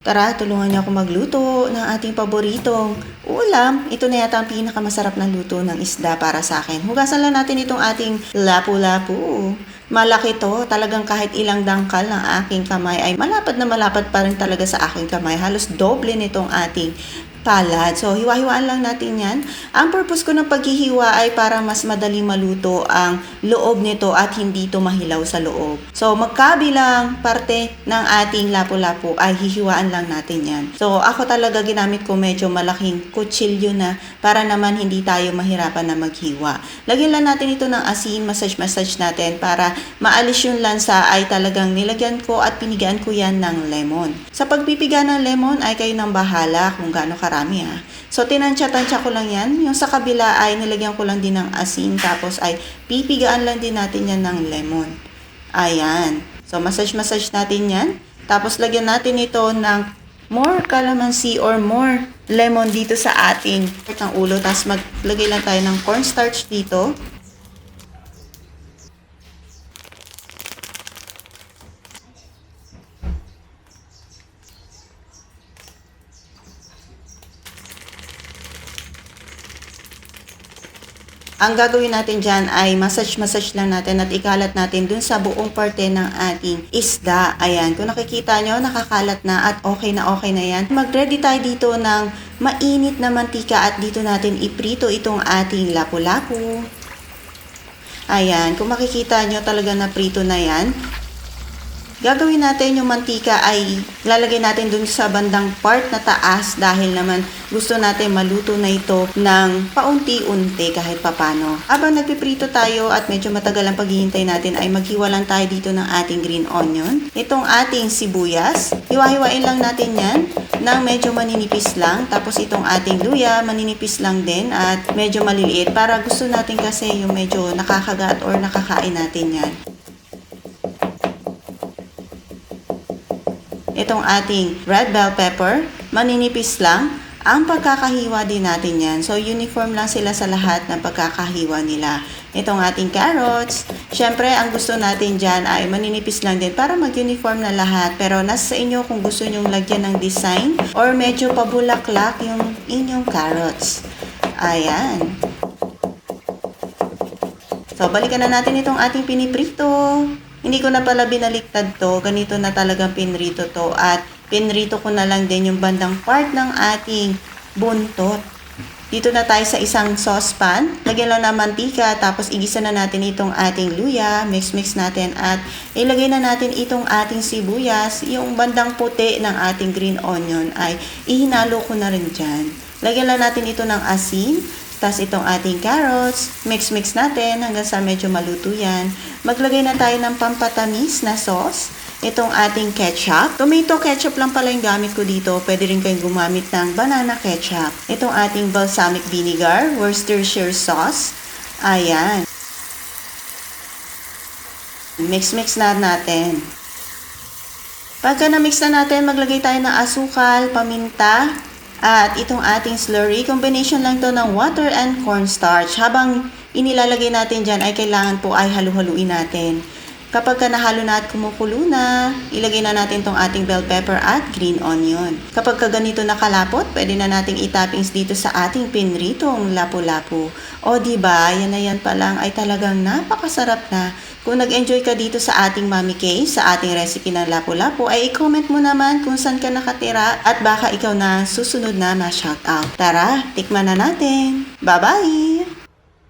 Tara, tulungan niyo ako magluto ng ating paboritong ulam. Ito na yata ang pinakamasarap na luto ng isda para sa akin. Hugasan lang natin itong ating lapu-lapu. Malaki to, talagang kahit ilang dangkal ng aking kamay ay malapad na malapad pa rin talaga sa aking kamay. Halos doble nitong ating palad. So, hiwa-hiwaan lang natin yan. Ang purpose ko ng paghihiwa ay para mas madali maluto ang loob nito at hindi ito mahilaw sa loob. So, magkabilang parte ng ating lapu-lapu ay hihiwaan lang natin yan. So, ako talaga ginamit ko medyo malaking kutsilyo na para naman hindi tayo mahirapan na maghiwa. Lagyan lang natin ito ng asin, massage-massage natin para maalis yung lansa ay talagang nilagyan ko at pinigaan ko yan ng lemon. Sa pagpipiga ng lemon ay kayo nang bahala kung gaano karami ha. So, tinansya-tansya ko lang yan. Yung sa kabila ay nilagyan ko lang din ng asin tapos ay pipigaan lang din natin yan ng lemon. Ayan. So, massage-massage natin yan. Tapos, lagyan natin ito ng more calamansi or more lemon dito sa ating ng ulo. Tapos, maglagay lang tayo ng cornstarch dito. Ang gagawin natin dyan ay massage-massage lang natin at ikalat natin dun sa buong parte ng ating isda. Ayan, kung nakikita nyo, nakakalat na at okay na okay na yan. Mag-ready tayo dito ng mainit na mantika at dito natin iprito itong ating lapu-lapu. Ayan, kung makikita nyo talaga na prito na yan, gagawin natin yung mantika ay lalagay natin dun sa bandang part na taas dahil naman gusto natin maluto na ito ng paunti-unti kahit papano. Habang nagpiprito tayo at medyo matagal ang paghihintay natin ay maghiwa lang tayo dito ng ating green onion. Itong ating sibuyas, hiwa-hiwain lang natin yan ng medyo maninipis lang. Tapos itong ating luya, maninipis lang din at medyo maliliit para gusto natin kasi yung medyo nakakagat or nakakain natin yan. Itong ating red bell pepper, maninipis lang. Ang pagkakahiwa din natin yan. So, uniform lang sila sa lahat ng pagkakahiwa nila. Itong ating carrots. Siyempre, ang gusto natin dyan ay maninipis lang din para mag-uniform na lahat. Pero nasa sa inyo kung gusto nyong lagyan ng design or medyo pabulaklak yung inyong carrots. Ayan. So, balikan na natin itong ating piniprito. Hindi ko na pala binaliktad to. Ganito na talagang pinrito to. At pinrito ko na lang din yung bandang part ng ating buntot. Dito na tayo sa isang saucepan. Lagyan lang ng mantika. Tapos igisa na natin itong ating luya. Mix-mix natin. At ilagay na natin itong ating sibuyas. Yung bandang puti ng ating green onion ay ihinalo ko na rin dyan. Lagyan lang natin ito ng asin. Tapos itong ating carrots, mix-mix natin hanggang sa medyo maluto yan. Maglagay na tayo ng pampatamis na sauce. Itong ating ketchup. Tomato ketchup lang pala yung gamit ko dito. Pwede rin kayong gumamit ng banana ketchup. Itong ating balsamic vinegar, Worcestershire sauce. Ayan. Mix-mix na natin. Pagka na-mix na natin, maglagay tayo ng asukal, paminta, at itong ating slurry. Combination lang to ng water and cornstarch. Habang inilalagay natin dyan ay kailangan po ay halu-haluin natin. Kapag ka nahalo na at kumukulo na, ilagay na natin tong ating bell pepper at green onion. Kapag ka ganito nakalapot, pwede na nating itappings dito sa ating pinritong lapu-lapu. O ba, yan na yan pa lang ay talagang napakasarap na. Kung nag-enjoy ka dito sa ating Mami K, sa ating recipe ng lapu-lapu, ay i-comment mo naman kung saan ka nakatira at baka ikaw na susunod na ma-shoutout. Tara, tikman na natin. Bye-bye!